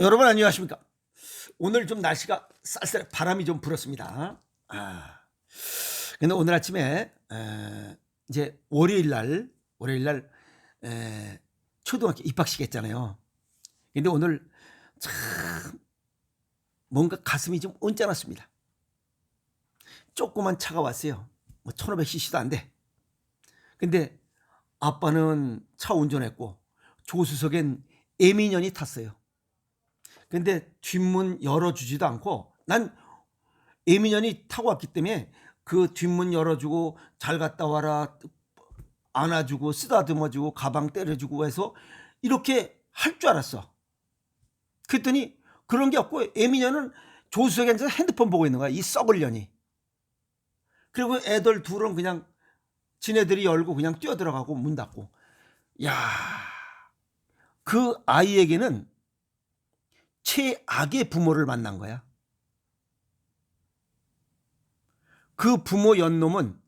여러분 안녕하십니까? 오늘 좀 날씨가 쌀쌀해 바람이 좀 불었습니다. 아. 근데 오늘 아침에 에, 이제 월요일 날 월요일 날 에, 초등학교 입학식 했잖아요. 근데 오늘 참 뭔가 가슴이 좀 언짢았습니다. 조그만 차가 왔어요. 뭐 1500cc도 안 돼. 근데 아빠는 차 운전했고 조수석엔 애미년이 탔어요. 근데 뒷문 열어주지도 않고 난 애미년이 타고 왔기 때문에 그 뒷문 열어주고 잘 갔다 와라 안아주고 쓰다듬어주고 가방 때려주고 해서 이렇게 할 줄 알았어. 그랬더니 그런 게 없고 애미년은 조수석에 앉아서 핸드폰 보고 있는 거야. 이 썩을 년이. 그리고 애들 둘은 그냥 지네들이 열고 그냥 뛰어들어가고 문 닫고. 야, 그 아이에게는 최악의 부모를 만난 거야. 그 부모 연놈은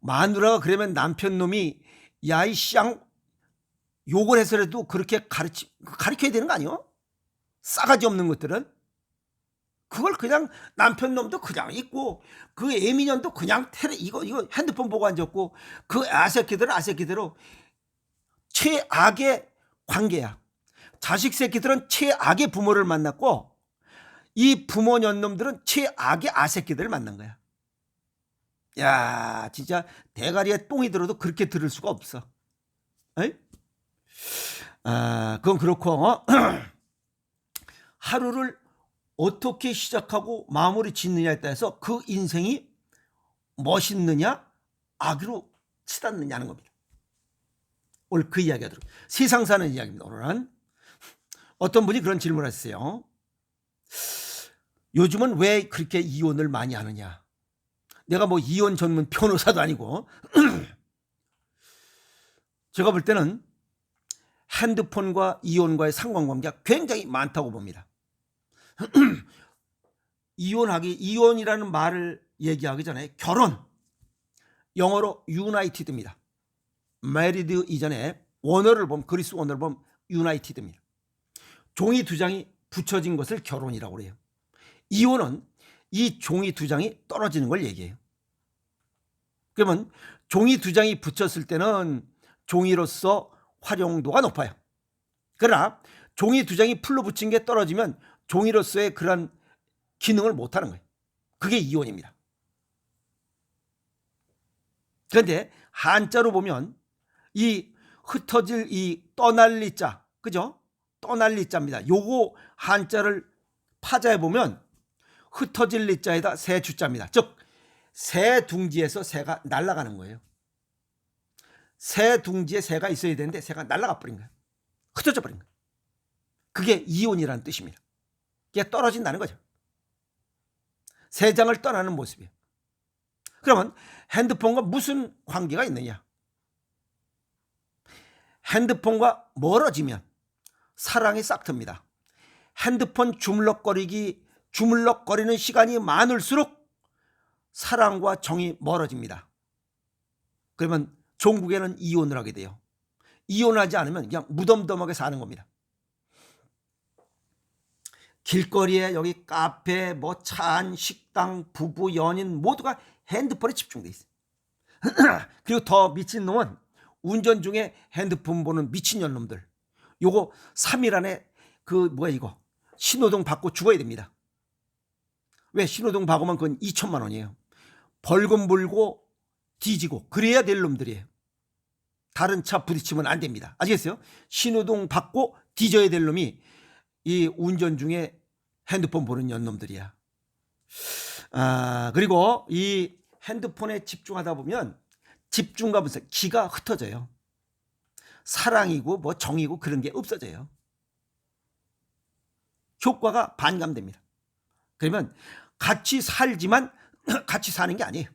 마누라가 그러면 남편 놈이 야이 쌍 욕을 해서라도 그렇게 가르치 가르쳐야 되는 거 아니요? 싸가지 없는 것들은 그걸 그냥 남편 놈도 그냥 있고 그 애미년도 그냥 테레 이거 이거 핸드폰 보고 앉았고 그 아새끼들은 아새끼대로 최악의 관계야. 자식 새끼들은 최악의 부모를 만났고 이 부모 년놈들은 최악의 아새끼들을 만난 거야. 야, 진짜 대가리에 똥이 들어도 그렇게 들을 수가 없어. 에이? 아, 그건 그렇고 어? 하루를 어떻게 시작하고 마무리 짓느냐에 따라서 그 인생이 멋있느냐 악으로 치닫느냐는 겁니다. 오늘 그 이야기가 들어. 세상 사는 이야기입니다. 오늘은 어떤 분이 그런 질문을 했어요. 요즘은 왜 그렇게 이혼을 많이 하느냐? 내가 뭐 이혼 전문 변호사도 아니고 제가 볼 때는 핸드폰과 이혼과의 상관관계가 굉장히 많다고 봅니다. 이혼하기 이혼이라는 말을 얘기하기 전에 결혼 영어로 유나이티드입니다. 메리드 이전에 원어를 보면 그리스 원어를 보면 유나이티드입니다. 종이 두 장이 붙여진 것을 결혼이라고 그래요. 이혼은 이 종이 두 장이 떨어지는 걸 얘기해요. 그러면 종이 두 장이 붙였을 때는 종이로서 활용도가 높아요. 그러나 종이 두 장이 풀로 붙인 게 떨어지면 종이로서의 그런 기능을 못 하는 거예요. 그게 이혼입니다. 그런데 한자로 보면 이 흩어질 이 떠날리 자, 그죠? 떠날 리 자입니다. 요거 한자를 파자해 보면 흩어질 리자에다 새 주자입니다. 즉, 새 둥지에서 새가 날아가는 거예요. 새 둥지에 새가 있어야 되는데 새가 날아가 버린 거예요. 흩어져 버린 거예요. 그게 이혼이라는 뜻입니다. 그게 떨어진다는 거죠. 새 장을 떠나는 모습이에요. 그러면 핸드폰과 무슨 관계가 있느냐? 핸드폰과 멀어지면 사랑이 싹틉니다. 핸드폰 주물럭거리기 주물럭거리는 시간이 많을수록 사랑과 정이 멀어집니다. 그러면 종국에는 이혼을 하게 돼요. 이혼하지 않으면 그냥 무덤덤하게 사는 겁니다. 길거리에 여기 카페, 뭐 차 안, 식당, 부부, 연인 모두가 핸드폰에 집중돼 있어요. 그리고 더 미친 놈은 운전 중에 핸드폰 보는 미친년 놈들. 요거 3일 안에 그 뭐야 이거 신호등 받고 죽어야 됩니다. 왜 신호등 받으면 그건 2천만 원이에요. 벌금 물고 뒤지고 그래야 될 놈들이에요. 다른 차 부딪히면 안 됩니다. 아시겠어요? 신호등 받고 뒤져야 될 놈이 이 운전 중에 핸드폰 보는 연놈들이야. 아, 그리고 이 핸드폰에 집중하다 보면 집중과 분석, 기가 흩어져요. 사랑이고 뭐 정이고 그런 게 없어져요. 효과가 반감됩니다. 그러면 같이 살지만 같이 사는 게 아니에요.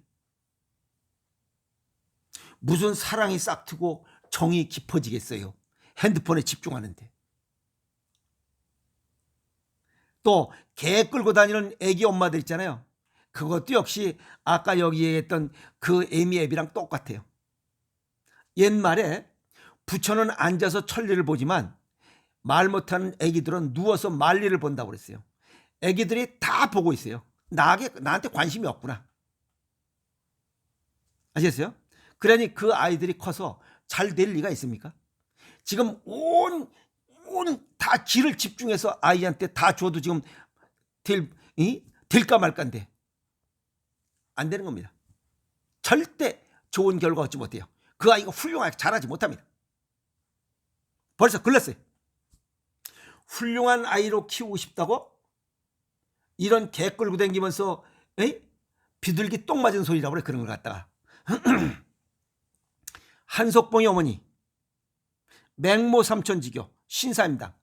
무슨 사랑이 싹트고 정이 깊어지겠어요. 핸드폰에 집중하는데. 또 개 끌고 다니는 애기 엄마들 있잖아요. 그것도 역시 아까 여기 얘기했던 그 애미 앱이랑 똑같아요. 옛말에 부처는 앉아서 천리를 보지만 말 못하는 애기들은 누워서 말리를 본다고 그랬어요. 애기들이 다 보고 있어요. 나에게 나한테 관심이 없구나. 아시겠어요? 그러니 그 아이들이 커서 잘 될 리가 있습니까? 지금 온, 온다 기를 집중해서 아이한테 다 줘도 지금 될, 이? 될까 말까인데. 안 되는 겁니다. 절대 좋은 결과 얻지 못해요. 그 아이가 훌륭하게 자라지 못합니다. 벌써 글렀어요. 훌륭한 아이로 키우고 싶다고? 이런 개 끌고 다니면서 에이? 비둘기 똥 맞은 소리라고 그래 그런 걸 갖다가 한석봉이 어머니 맹모 삼천지교 신사임당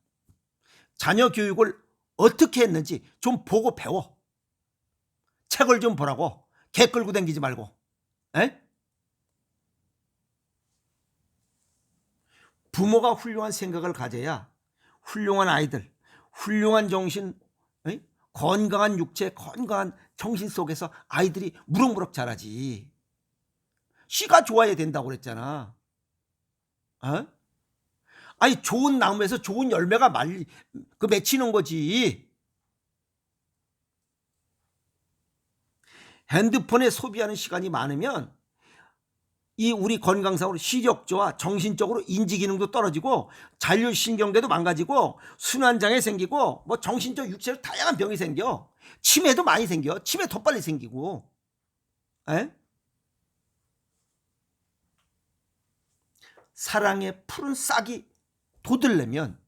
자녀 교육을 어떻게 했는지 좀 보고 배워 책을 좀 보라고 개 끌고 다니지 말고 에? 부모가 훌륭한 생각을 가져야 훌륭한 아이들 훌륭한 정신 에? 건강한 육체 건강한 정신 속에서 아이들이 무럭무럭 자라지 씨가 좋아야 된다고 그랬잖아. 어? 아니 좋은 나무에서 좋은 열매가 말리 그 맺히는 거지. 핸드폰에 소비하는 시간이 많으면 이 우리 건강상으로 시력저하 정신적으로 인지 기능도 떨어지고 잔류 신경계도 망가지고 순환 장애 생기고 뭐 정신적 육체로 다양한 병이 생겨 치매도 많이 생겨 치매 더 빨리 생기고 에? 사랑의 푸른 싹이 돋으려면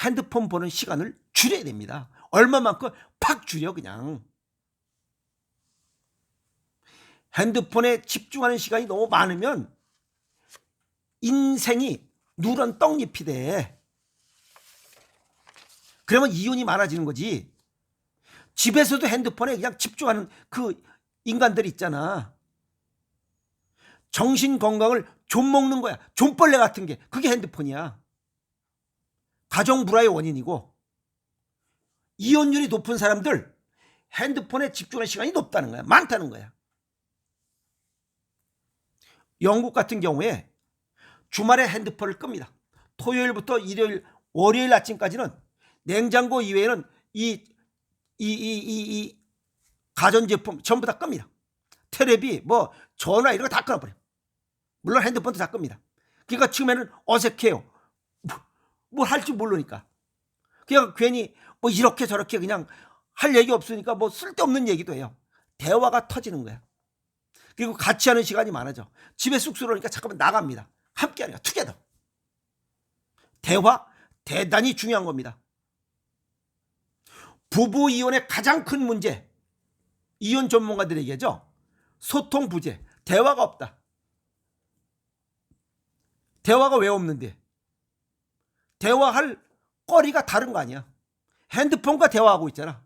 핸드폰 보는 시간을 줄여야 됩니다. 얼마만큼 팍 줄여 그냥. 핸드폰에 집중하는 시간이 너무 많으면 인생이 누런 떡잎이 돼. 그러면 이혼이 많아지는 거지. 집에서도 핸드폰에 그냥 집중하는 그 인간들 있잖아. 정신 건강을 좀 먹는 거야. 좀벌레 같은 게. 그게 핸드폰이야. 가정 불화의 원인이고 이혼율이 높은 사람들 핸드폰에 집중하는 시간이 높다는 거야. 많다는 거야. 영국 같은 경우에 주말에 핸드폰을 끕니다. 토요일부터 일요일, 월요일 아침까지는 냉장고 이외에는 이, 이, 이, 이, 이 가전제품 전부 다 끕니다. 테레비, 뭐, 전화 이런 거 다 끊어버려. 물론 핸드폰도 다 끕니다. 그러니까 처음에는 어색해요. 뭘할줄 모르니까. 그냥 괜히 뭐 이렇게 저렇게 그냥 할 얘기 없으니까 뭐 쓸데없는 얘기도 해요. 대화가 터지는 거야. 그리고 같이 하는 시간이 많아져. 집에 쑥스러우니까 잠깐만 나갑니다. 함께 하니까 투게더. 대화 대단히 중요한 겁니다. 부부 이혼의 가장 큰 문제 이혼 전문가들이 얘기하죠. 소통 부재, 대화가 없다. 대화가 왜 없는데? 대화할 거리가 다른 거 아니야. 핸드폰과 대화하고 있잖아.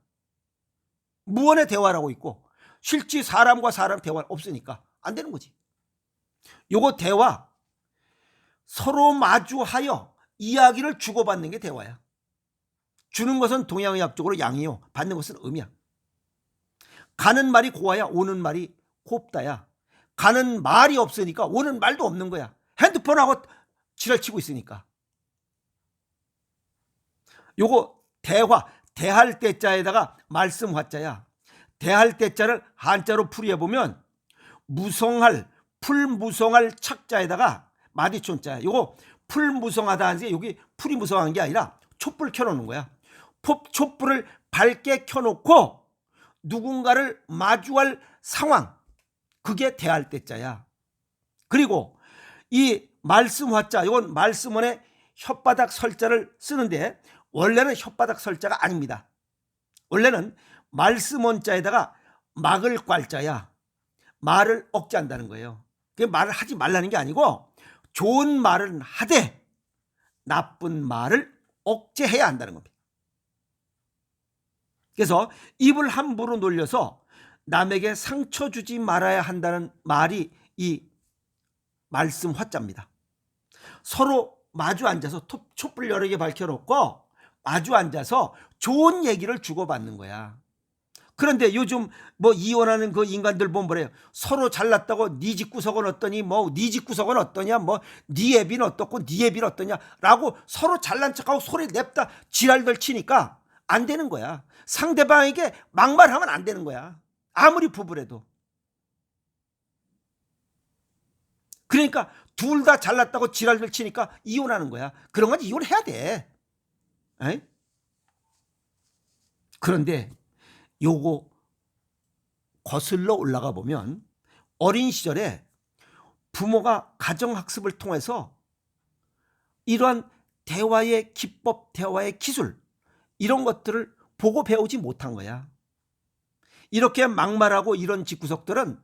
무언의 대화를 하고 있고 실제 사람과 사람 대화 없으니까 안 되는 거지. 요거 대화 서로 마주하여 이야기를 주고받는 게 대화야. 주는 것은 동양의학적으로 양이요. 받는 것은 음이야. 가는 말이 고와야 오는 말이 곱다야. 가는 말이 없으니까 오는 말도 없는 거야. 핸드폰하고 지랄치고 있으니까. 요거 대화, 대할 때자에다가 말씀 화자야. 대할 때자를 한자로 풀이해 보면 무성할, 풀무성할 착자에다가 마디촌자야. 요거 풀무성하다 하는 게 여기 풀이 무성한 게 아니라 촛불 켜놓는 거야. 촛불을 밝게 켜놓고 누군가를 마주할 상황. 그게 대할 때자야. 그리고 이 말씀 화자, 이건 말씀원에 혓바닥 설자를 쓰는데 원래는 혓바닥 설자가 아닙니다. 원래는 말씀원 자에다가 막을 꽐자야. 말을 억제한다는 거예요. 그 말을 하지 말라는 게 아니고 좋은 말은 하되 나쁜 말을 억제해야 한다는 겁니다. 그래서 입을 함부로 놀려서 남에게 상처 주지 말아야 한다는 말이 이 말씀 화자입니다. 서로 마주 앉아서 촛불 여러 개 밝혀놓고 마주 앉아서 좋은 얘기를 주고받는 거야. 그런데 요즘 뭐 이혼하는 그 인간들 보면 뭐래요? 서로 잘났다고 네 집구석은 어떠니 뭐네 집구석은 어떠냐 뭐네 애비는 어떻고 네 애비는 어떠냐라고 서로 잘난 척하고 소리 냅다 지랄들 치니까 안 되는 거야. 상대방에게 막말하면 안 되는 거야. 아무리 부부래도. 그러니까 둘 다 잘났다고 지랄들 치니까 이혼하는 거야. 그런 건 이혼해야 돼. 에이? 그런데 요거 거슬러 올라가 보면 어린 시절에 부모가 가정학습을 통해서 이러한 대화의 기법, 대화의 기술 이런 것들을 보고 배우지 못한 거야. 이렇게 막말하고 이런 집구석들은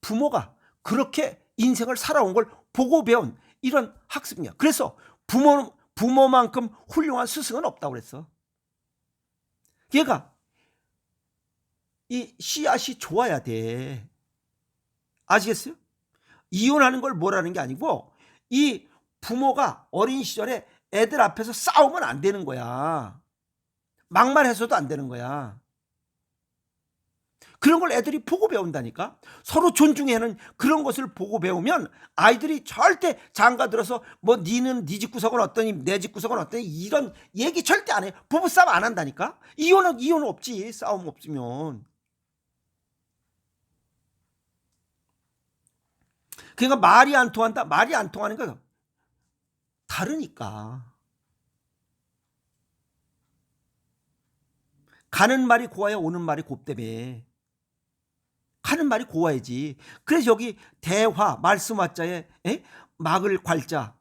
부모가 그렇게 인생을 살아온 걸 보고 배운 이런 학습이야. 그래서 부모, 부모만큼 훌륭한 스승은 없다고 그랬어. 얘가 이 씨앗이 좋아야 돼. 아시겠어요? 이혼하는 걸 뭐라는 게 아니고 이 부모가 어린 시절에 애들 앞에서 싸우면 안 되는 거야. 막말해서도 안 되는 거야. 그런 걸 애들이 보고 배운다니까. 서로 존중해는 그런 것을 보고 배우면 아이들이 절대 장가 들어서 뭐 니는 네 집구석은 어떠니 내 집구석은 어떠니 이런 얘기 절대 안 해. 부부싸움 안 한다니까. 이혼은 이혼 없지. 싸움 없으면. 그러니까 말이 안 통한다. 말이 안 통하는 거 다르니까. 가는 말이 고와야 오는 말이 곱대매. 가는 말이 고와야지. 그래서 여기 대화 말씀 화자에 에? 막을 괄자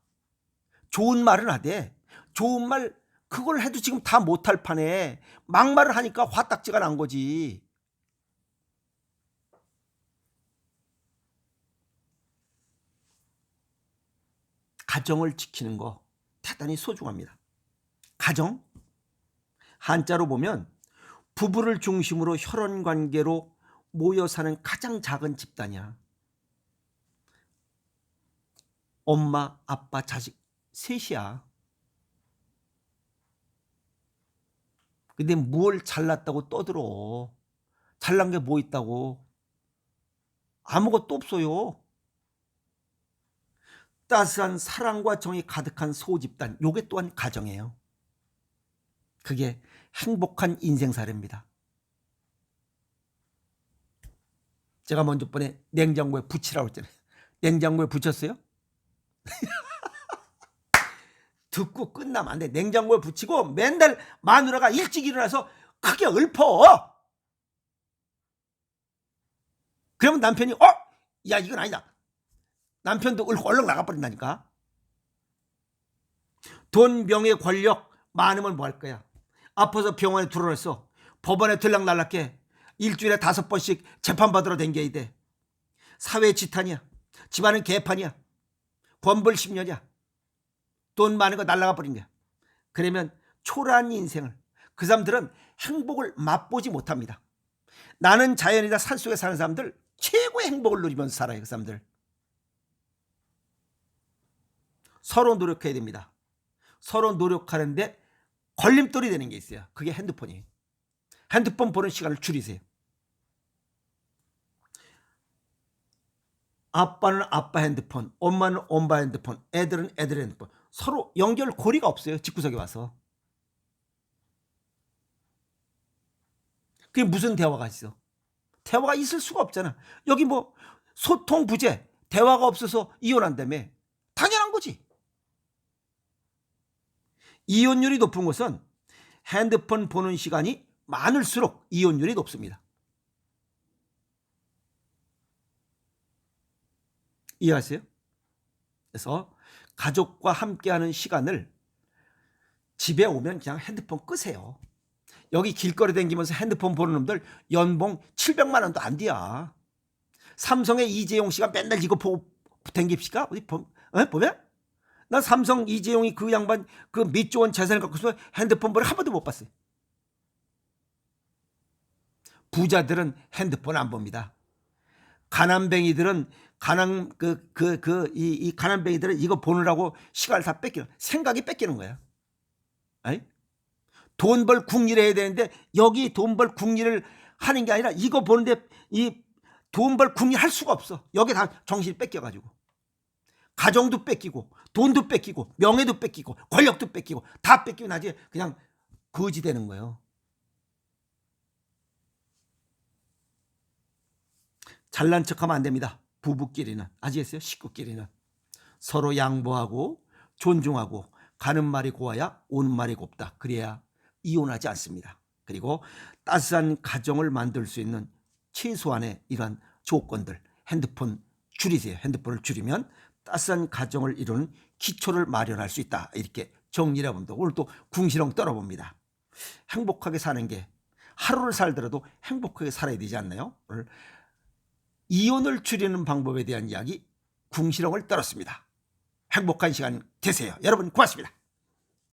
좋은 말은 하되 좋은 말 그걸 해도 지금 다 못할 판에 막말을 하니까 화딱지가 난 거지. 가정을 지키는 거 대단히 소중합니다. 가정 한자로 보면 부부를 중심으로 혈연 관계로 모여 사는 가장 작은 집단이야. 엄마, 아빠, 자식 셋이야. 근데 뭘 잘났다고 떠들어. 잘난 게 뭐 있다고. 아무것도 없어요. 따스한 사랑과 정이 가득한 소집단. 요게 또한 가정이에요. 그게 행복한 인생 사례입니다. 제가 먼저 번에 냉장고에 붙이라고 했잖아요. 냉장고에 붙였어요? 듣고 끝나면 안 돼. 냉장고에 붙이고 맨날 마누라가 일찍 일어나서 크게 읊어. 그러면 남편이 어? 야 이건 아니다. 남편도 얼른 나가버린다니까. 돈, 명예, 권력 많으면 뭐 할 거야. 아파서 병원에 들어놨어. 법원에 들락날락해. 일주일에 다섯 번씩 재판받으러 댕겨야 돼. 사회 지탄이야. 집안은 개판이야. 권벌 10년이야. 돈 많은 거 날라가 버린 거야. 그러면 초라한 인생을 그 사람들은 행복을 맛보지 못합니다. 나는 자연이다 산속에 사는 사람들 최고의 행복을 누리면서 살아요. 그 사람들. 서로 노력해야 됩니다. 서로 노력하는데 걸림돌이 되는 게 있어요. 그게 핸드폰이에요. 핸드폰 보는 시간을 줄이세요. 아빠는 아빠 핸드폰, 엄마는 엄마 핸드폰, 애들은 애들 핸드폰. 서로 연결 고리가 없어요. 집구석에 와서. 그게 무슨 대화가 있어? 대화가 있을 수가 없잖아. 여기 뭐 소통 부재, 대화가 없어서 이혼한다며. 당연한 거지. 이혼율이 높은 곳은 핸드폰 보는 시간이 많을수록 이혼율이 높습니다. 이해하세요? 그래서 가족과 함께하는 시간을 집에 오면 그냥 핸드폰 끄세요. 여기 길거리 댕기면서 핸드폰 보는 놈들 연봉 700만 원도 안 돼야. 삼성의 이재용 씨가 맨날 이거 보고 댕깁시까? 어디 보, 어? 보면? 나 삼성 이재용이 그 양반 그 몇조 원 재산을 갖고 있으면 핸드폰 보를 한 번도 못 봤어요. 부자들은 핸드폰 안 봅니다. 가난뱅이들은 가난 그 그 그 이 이 가난뱅이들은 이거 보느라고 시간을 다 뺏기는 생각이 뺏기는 거야. 아이? 돈벌 국리를 해야 되는데 여기 돈 벌 국리를 하는 게 아니라 이거 보는데 이 돈벌 궁리할 수가 없어. 여기 다 정신이 뺏겨 가지고. 가정도 뺏기고 돈도 뺏기고 명예도 뺏기고 권력도 뺏기고 다 뺏기고 나중에 그냥 거지 되는 거예요. 잘난 척하면 안 됩니다. 부부끼리는 아시겠어요? 식구끼리는 서로 양보하고 존중하고 가는 말이 고와야 오는 말이 곱다. 그래야 이혼하지 않습니다. 그리고 따스한 가정을 만들 수 있는 최소한의 이러한 조건들 핸드폰 줄이세요. 핸드폰을 줄이면 따스한 가정을 이루는 기초를 마련할 수 있다. 이렇게 정리를 해봅니다. 오늘 또 궁시렁 떨어봅니다. 행복하게 사는 게 하루를 살더라도 행복하게 살아야 되지 않나요? 오늘 이혼을 줄이는 방법에 대한 이야기 궁시렁을 떨었습니다. 행복한 시간 되세요. 여러분 고맙습니다.